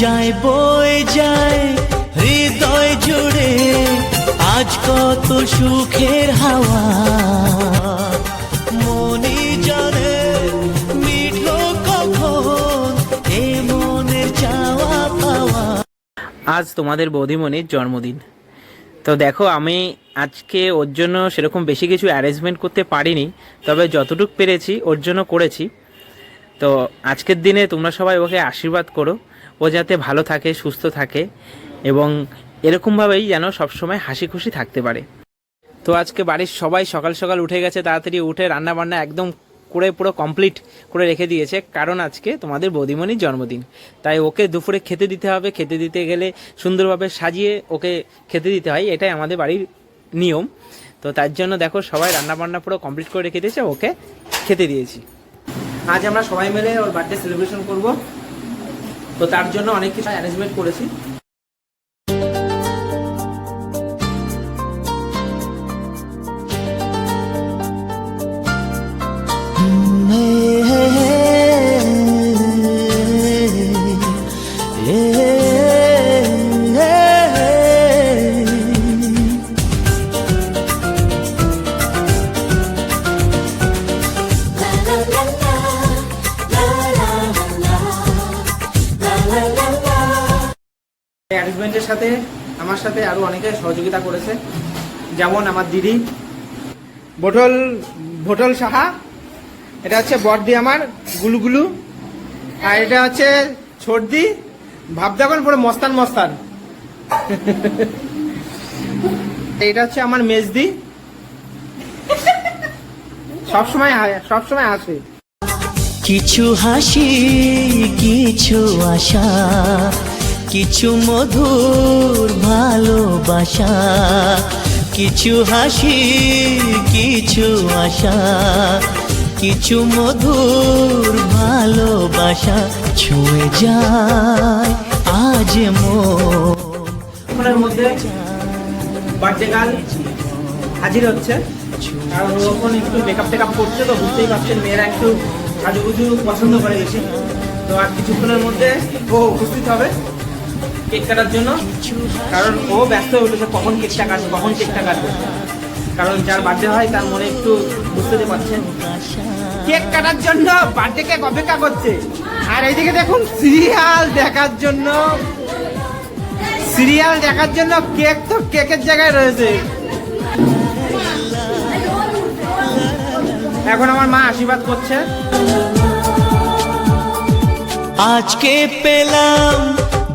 যায়, বয়ে যায়, হৃদয় জুড়ে আজ কত সুখের হাওয়া। মনি জানে মিঠো কখন এ মনের চাওয়া পাওয়া। আজ তোমাদের বৌদিমণির জন্মদিন। তো দেখো, আমি আজকে ওর জন্য সেরকম বেশি কিছু অ্যারেঞ্জমেন্ট করতে পারিনি, তবে যতটুকু পেরেছি ওর জন্য করেছি। তো আজকের দিনে তোমরা সবাই ওকে আশীর্বাদ করো। ও যাতে ভালো থাকে, সুস্থ থাকে এবং এরকমভাবেই যেন সবসময় হাসি খুশি থাকতে পারে। তো আজকে বাড়ির সবাই সকাল সকাল উঠে গেছে, তাড়াতাড়ি উঠে রান্না বান্না একদম করে পুরো কমপ্লিট করে রেখে দিয়েছে, কারণ আজকে তোমাদের বৌদিমণির জন্মদিন। তাই ওকে দুপুরে খেতে দিতে হবে, খেতে দিতে গেলে সুন্দরভাবে সাজিয়ে ওকে খেতে দিতে হয়, এটাই আমাদের বাড়ির নিয়ম। তো তার জন্য দেখো সবাই রান্না বান্না পুরো কমপ্লিট করে রেখে দিয়েছে, ওকে খেতে দিয়েছি। আজ আমরা সবাই মিলে ওর বার্থডে সেলিব্রেশন করব। তো তার জন্য অনেক কিছু অ্যারেঞ্জমেন্ট করেছি। অ্যারেঞ্জমেন্টের সাথে আমার সাথে আরও অনেকে সহযোগিতা করেছে। যেমন আমার দিদি বটল ভোটল সাহা, এটা হচ্ছে বড়দি আমার, গুলুগুলু, আর এটা হচ্ছে ছোটদি ভাব দেখুন পুরো মস্তান মস্তান। এটা হচ্ছে আমার মেজদি। সবসময় সবসময় আসে কিছু হাসি, কিছু আশা কিছু মধুর ভালোবাসা, কিছু হাসি, কিছু আশা, কিছু মধুর ভালোবাসা ছুঁয়ে যায় আজ মন। কিছুক্ষণের মধ্যে বার্থডে গার্ল হাজির হচ্ছে। কারণ ও এখন একটু মেকআপ টেকআপ করছে তো বুঝতেই পারছেন, মেয়েরা একটু সাজুগুজু পছন্দ করে বেশি। তো আর কিছুক্ষণের মধ্যে ও উপস্থিত হবে। কেক কাটার জন্য। কারণ ও ব্যস্ত হয়ে উঠেছে কখন কেকটা কাটবে, কখন কেকটা কাটবে। কারণ যার বার্থডে হয়, তার মনে একটু বুঝতে পারছেন। কেক কাটার জন্য বার্থডে কেক অপেক্ষা করছে। আর এইদিকে দেখুন, সিরিয়াল দেখার জন্য। সিরিয়াল দেখার জন্য কেক তো কেকের জায়গায় রয়েছে। এখন আমার মা আশীর্বাদ করছে। আজকে পেলাম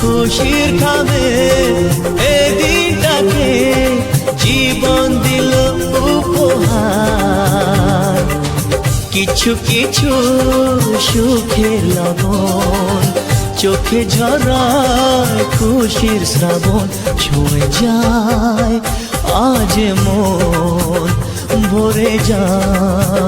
খুশির খাবে এদিনটাকে জীবন দিল উপহার। কিছু কিছু সুখের লগন চোখে ঝরায় খুশির শ্রাবণ, ছুঁয়ে যায় আজ মন, ভরে যায়।